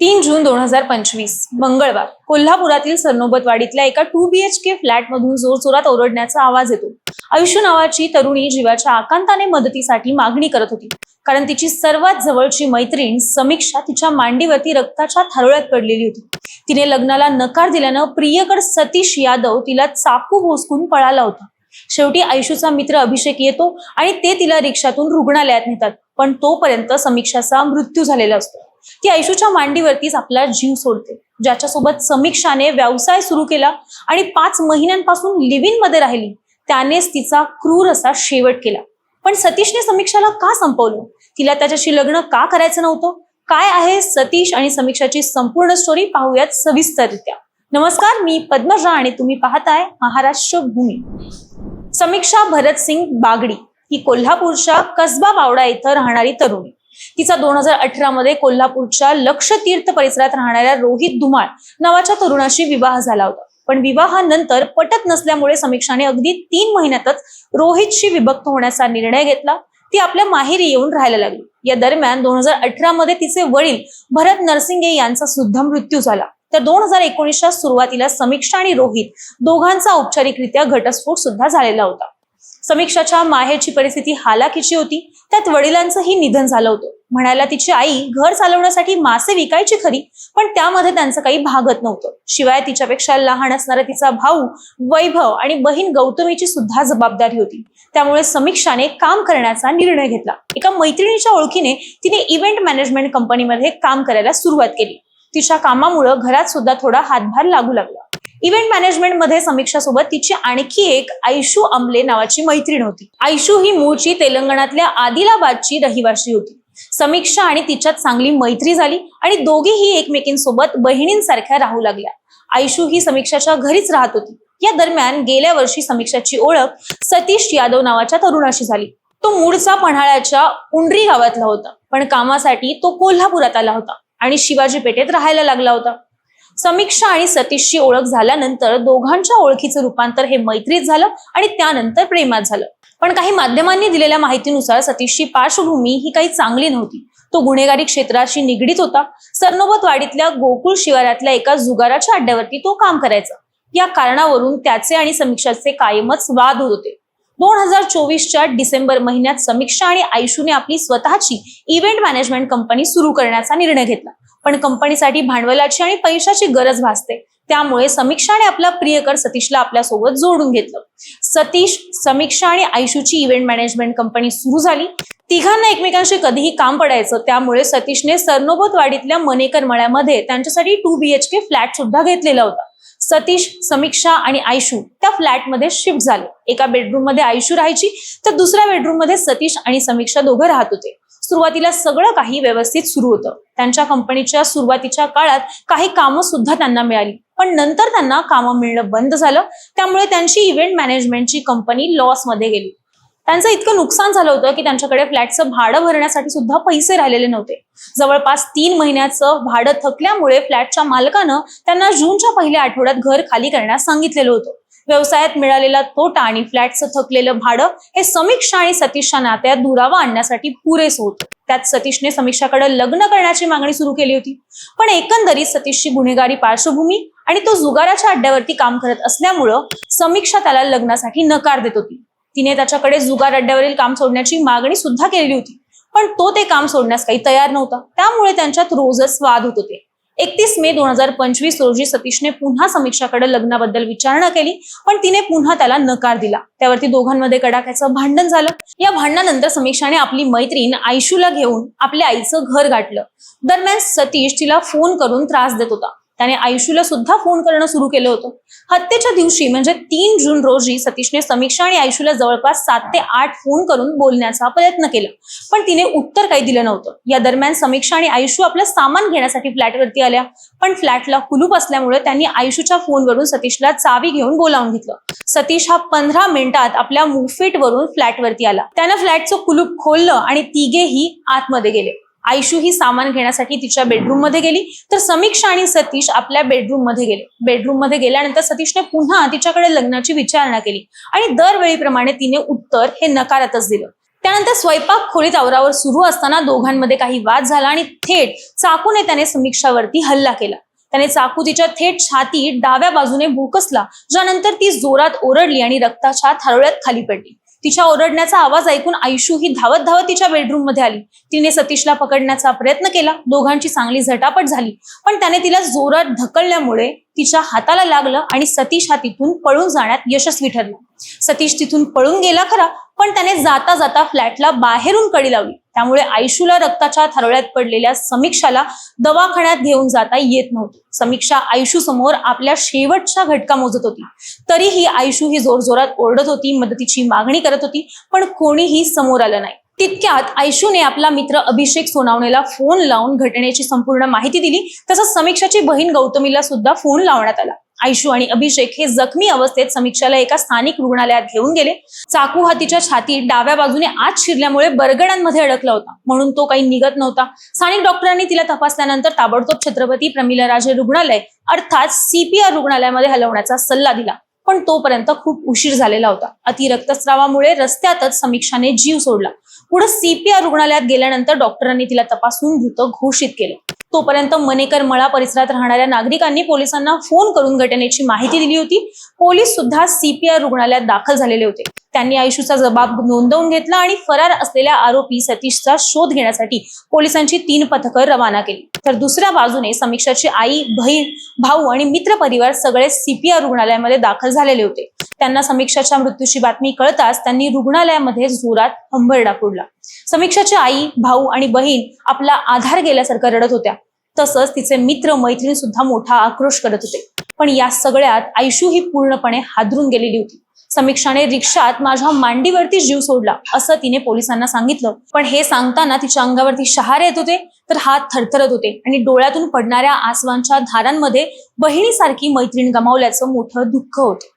तीन जून दोन हजार पंचवीस मंगळवार. कोल्हापुरातील सरनोबतवाडीतल्या एका two B H K flat मधून जोरजोरात ओरडण्याचा आवाज येतो. आयुष्य नावाची तरुणी जीवाच्या आकांताने मदतीसाठी मागणी करत होती. कारण तिची सर्वात जवळची मैत्रीण समीक्षा तिच्या मांडीवरती रक्ताच्या थारोळ्यात पडलेली होती. तिने लग्नाला नकार दिल्यानं प्रियकर सतीश यादव तिला चाकू भोसकून पळाला होता. शेवटी आयुषूचा मित्र अभिषेक येतो आणि ते तिला रिक्षातून रुग्णालयात नेतात. पण तोपर्यंत समीक्षाचा मृत्यू झालेला असतो. ती ऐशूच्या मांडीवरतीच आपला जीव सोडते. ज्याच्यासोबत समीक्षाने व्यवसाय सुरू केला आणि पाच महिन्यांपासून लिव्हिंगमध्ये राहिली त्यानेच तिचा क्रूर असा शेवट केला. पण सतीशने समीक्षाला का संपवलं? तिला त्याच्याशी लग्न का करायचं नव्हतं? काय आहे सतीश आणि समीक्षाची संपूर्ण स्टोरी पाहूयात सविस्तररित्या. नमस्कार मी पद्मजा आणि तुम्ही पाहताय महाराष्ट्र भूमी. समीक्षा भरतसिंग बागडी ही कोल्हापूरच्या कसबा बावडा इथं राहणारी तरुणी. तिचा दोन हजार अठरा मध्ये कोल्हापूरच्या लक्षतीर्थ परिसरात राहणाऱ्या रोहित धुमाळ नावाच्या तरुणाशी विवाह झाला होता. पण विवाहानंतर पटत नसल्यामुळे समीक्षाने अगदी तीन महिन्यातच रोहितशी विभक्त होण्याचा निर्णय घेतला. ती आपल्या माहेरी येऊन राहायला लागली. या दरम्यान दोन हजार अठरा मध्ये तिचे वडील भरत नरसिंगे यांचा सुद्धा मृत्यू झाला. तर दोन हजार एकोणीसच्या सुरुवातीला समीक्षा आणि रोहित दोघांचा औपचारिकरित्या घटस्फोट सुद्धा झालेला होता. समीक्षाच्या माहेरची परिस्थिती हालाकीची होती. त्यात वडिलांचंही निधन झालं होतं. म्हणायला तिची आई घर चालवण्यासाठी मासे विकायची खरी पण त्यामध्ये त्यांचं काही भागत नव्हतं. शिवाय तिच्यापेक्षा लहान असणारा तिचा भाऊ वैभव आणि बहीण गौतमीची सुद्धा जबाबदारी होती. त्यामुळे समीक्षाने काम करण्याचा निर्णय घेतला. एका मैत्रिणीच्या ओळखीने तिने इव्हेंट मॅनेजमेंट कंपनीमध्ये काम करायला सुरुवात केली. तिच्या कामामुळं घरात सुद्धा थोडा हातभार लागू लागला. इव्हेंट मॅनेजमेंटमध्ये समीक्षा सोबत तिची आणखी एक आयशू आमले नावाची मैत्रीण होती. आयशू ही मूळची तेलंगणातल्या आदिलाबादची रहिवाशी होती. समीक्षा आणि तिच्यात चांगली मैत्री झाली आणि दोघीही एकमेकींसोबत बहिणींसारख्या राहू लागल्या. आयशू ही समीक्षाच्या घरीच राहत होती. या दरम्यान गेल्या वर्षी समीक्षाची ओळख सतीश यादव नावाच्या तरुणाशी झाली. तो मूळचा पन्हाळ्याच्या उंडरी गावातला होता. पण कामासाठी तो कोल्हापुरात आला होता आणि शिवाजी पेठेत राहायला लागला होता. समीक्षा आणि सतीशची ओळख झाल्यानंतर दोघांच्या ओळखीचं रूपांतर हे मैत्रीत झालं आणि त्यानंतर प्रेमात झालं. पण काही माध्यमांनी दिलेल्या माहितीनुसार सतीशची पार्श्वभूमी ही काही चांगली नव्हती. तो गुन्हेगारी क्षेत्राशी निगडीत होता. सरनोबतवाडीतल्या गोकुळ शिवारातल्या एका जुगाराच्या अड्ड्यावरती तो काम करायचा. या कारणावरून त्याचे आणि समीक्षाचे कायमच वाद होत होते. दोन हजार चोवीसच्या डिसेंबर महिन्यात समीक्षा आणि आयुषूने आपली स्वतःची इव्हेंट मॅनेजमेंट कंपनी सुरू करण्याचा निर्णय घेतला. पण कंपनीसाठी भांडवलाची आणि पैशाची गरज भासते. त्यामुळे समीक्षाने आपला प्रियकर सतीशला आपल्यासोबत जोडून घेतलं. सतीश समीक्षा आणि आयशूची इव्हेंट मॅनेजमेंट कंपनी सुरू झाली. तिघांना एकमेकांशी कधीही काम पडायचं त्यामुळे सतीशने सरनोबत वाडीतल्या मनेकर मळ्यामध्ये त्यांच्यासाठी टू बीएच के फ्लॅट सुद्धा घेतलेला होता. सतीश समीक्षा आणि आयशू त्या फ्लॅटमध्ये शिफ्ट झाले. एका बेडरूममध्ये आयशू राहायची तर दुसऱ्या बेडरूममध्ये सतीश आणि समीक्षा दोघं राहत होते. सुरुवातीला सगळं काही व्यवस्थित सुरू होतं. त्यांच्या कंपनीच्या सुरुवातीच्या काळात काही कामं सुद्धा त्यांना मिळाली. पण नंतर त्यांना कामं मिळणं बंद झालं. त्यामुळे त्यांची इव्हेंट मॅनेजमेंटची कंपनी लॉसमध्ये गेली. त्यांचं इतकं नुकसान झालं होतं की त्यांच्याकडे फ्लॅटचं भाडं भरण्यासाठी सुद्धा पैसे राहिलेले नव्हते. जवळपास तीन महिन्याचं भाडं थकल्यामुळे फ्लॅटच्या मालकानं त्यांना जूनच्या पहिल्या आठवड्यात घर खाली करण्यास सांगितलेलं होतं. व्यवसायात मिळालेला तोटा आणि फ्लॅटचं थकलेलं भाडं हे समीक्षा आणि सतीशच्या नात्यात दुरावा आणण्यासाठी पुरेस होत. त्यात सतीशने समीक्षाकडे लग्न करण्याची मागणी सुरू केली होती. पण एकंदरीत सतीशची गुन्हेगारी पार्श्वभूमी आणि तो जुगाराच्या अड्ड्यावरती काम करत असल्यामुळं समीक्षा त्याला लग्नासाठी नकार देत होती. तिने त्याच्याकडे जुगार अड्ड्यावरील काम सोडण्याची मागणी सुद्धा केलेली होती. पण तो ते काम सोडण्यास काही तयार नव्हता. त्यामुळे त्यांच्यात रोजच वाद होत होते. एकतीस मे दोन हजार पंचवीस रोजी सतीशने पुन्हा समीक्षाकडे लग्नाबद्दल विचारणा केली पण तिने पुन्हा त्याला नकार दिला. त्यावरती दोघांमध्ये कडाक्याचं भांडण झालं. या भांडणानंतर समीक्षाने आपली मैत्रीण आयशूला घेऊन आपल्या आईचं घर गाठलं. दरम्यान सतीश तिला फोन करून त्रास देत होता. त्याने आयुषूला सुद्धा फोन करणं सुरू केलं होतं. हत्येच्या दिवशी म्हणजे तीन जून रोजी सतीशने समीक्षा आणि आयुषूला जवळपास सात ते आठ फोन करून बोलण्याचा प्रयत्न केला. पण तिने उत्तर काही दिलं नव्हतं. या दरम्यान समीक्षा आणि आयुषू आपलं सामान घेण्यासाठी फ्लॅटवरती आल्या. पण फ्लॅटला कुलूप असल्यामुळे त्यांनी आयुषूच्या फोनवरून सतीशला चावी घेऊन बोलावून घेतलं. सतीश हा पंधरा मिनिटात आपल्या मुफेटवरून फ्लॅटवरती आला. त्यानं फ्लॅटचं कुलूप खोललं आणि तिघेही आतमध्ये गेले. आयशू ही सामान घेण्यासाठी तिच्या बेडरूममध्ये गेली. तर समीक्षा आणि सतीश आपल्या बेडरूममध्ये गेले. बेडरूममध्ये गेल्यानंतर सतीशने पुन्हा तिच्याकडे लग्नाची विचारणा केली. आणि दरवेळीप्रमाणे तिने उत्तर हे नकारातच दिलं. त्यानंतर स्वयंपाक खोलीत आवरावर सुरू असताना दोघांमध्ये काही वाद झाला आणि थेट चाकूने त्याने समीक्षावरती हल्ला केला. त्याने चाकू तिच्या थेट छाती डाव्या बाजूने भोकसला ज्यानंतर ती जोरात ओरडली आणि रक्ताच्या थारोळ्यात खाली पडली. तिच्या ओरडण्याचा आवाज ऐकून आयुषू ही धावत धावत तिच्या बेडरूममध्ये आली. तिने सतीशला पकडण्याचा प्रयत्न केला. दोघांची चांगली झटापट झाली. पण त्याने तिला जोरात ढकलल्यामुळे तिच्या हाताला लागलं आणि सतीश हा तिथून पळून जाण्यात यशस्वी ठरला. सतीश तिथून पळून गेला खरा पण त्याने जाता जाता फ्लॅटला बाहेरून कडी लावली. त्यामुळे आयशूला रक्ताच्या थारोळ्यात पडलेल्या समीक्षाला दवाखान्यात घेऊन जाता येत नव्हती. समीक्षा आयशू समोर आपल्या शेवटच्या घटका मोजत होती. तरीही आयशू ही जोरजोरात ओरडत होती मदतीची मागणी करत होती पण कोणीही समोर आलं नाही. तितक्यात ऐशूने आपला मित्र अभिषेक सोनावणेला फोन लावून घटनेची संपूर्ण माहिती दिली. तसंच समीक्षाची बहीण गौतमीला सुद्धा फोन लावण्यात आला. आयशू आणि अभिषेक हे जखमी अवस्थेत समीक्षाला एका स्थानिक रुग्णालयात घेऊन गेले. चाकू हातीच्या छाती डाव्या बाजूने आत शिरल्यामुळे बरगडांमध्ये अडकला होता. म्हणून तो काही निघत नव्हता. स्थानिक डॉक्टरांनी तिला तपासल्यानंतर ताबडतोब छत्रपती प्रमिलराजे रुग्णालय अर्थात सीपीआर रुग्णालयामध्ये हलवण्याचा सल्ला दिला. पण तोपर्यंत खूप उशीर झालेला होता. अति रक्तस्रावामुळे रस्त्यातच समीक्षाने जीव सोडला. पुढे सीपीआर रुग्णालयात गेल्यानंतर डॉक्टरांनी तिला तपासून मृत घोषित केलं. तोपर्यंत मनेकर मळा परिसरात राहणाऱ्या नागरिकांनी पोलिसांना फोन करून घटनेची माहिती दिली होती. पोलीस सुद्धा सीपीआर रुग्णालयात दाखल झालेले होते. त्यांनी आयुषूचा जबाब नोंदवून घेतला आणि फरार असलेल्या आरोपी सतीशचा शोध घेण्यासाठी पोलिसांची तीन पथकं रवाना केली. तर दुसऱ्या बाजूने समीक्षाची आई बहीण भाऊ आणि मित्र परिवार सगळे सीपीआर रुग्णालयामध्ये दाखल झालेले होते. त्यांना समीक्षाच्या मृत्यूची बातमी कळताच त्यांनी रुग्णालयामध्ये जोरात हंबरडा फोडला. समीक्षाची आई भाऊ आणि बहीण आपला आधार गेल्यासारखं रडत होत्या. तसंच तिचे मित्र मैत्रीण सुद्धा मोठा आक्रोश करत होते. पण या सगळ्यात आयशू ही पूर्णपणे हादरून गेलेली होती. समीक्षाने रिक्षात माझ्या मांडीवरती जीव सोडला असं तिने पोलिसांना सांगितलं. पण हे सांगताना तिच्या अंगावरती शहारे येत होते तर हात थरथरत होते आणि डोळ्यातून पडणाऱ्या आसवांच्या धारांमध्ये बहिणीसारखी मैत्रीण गमावल्याचं मोठं दुःख होतं.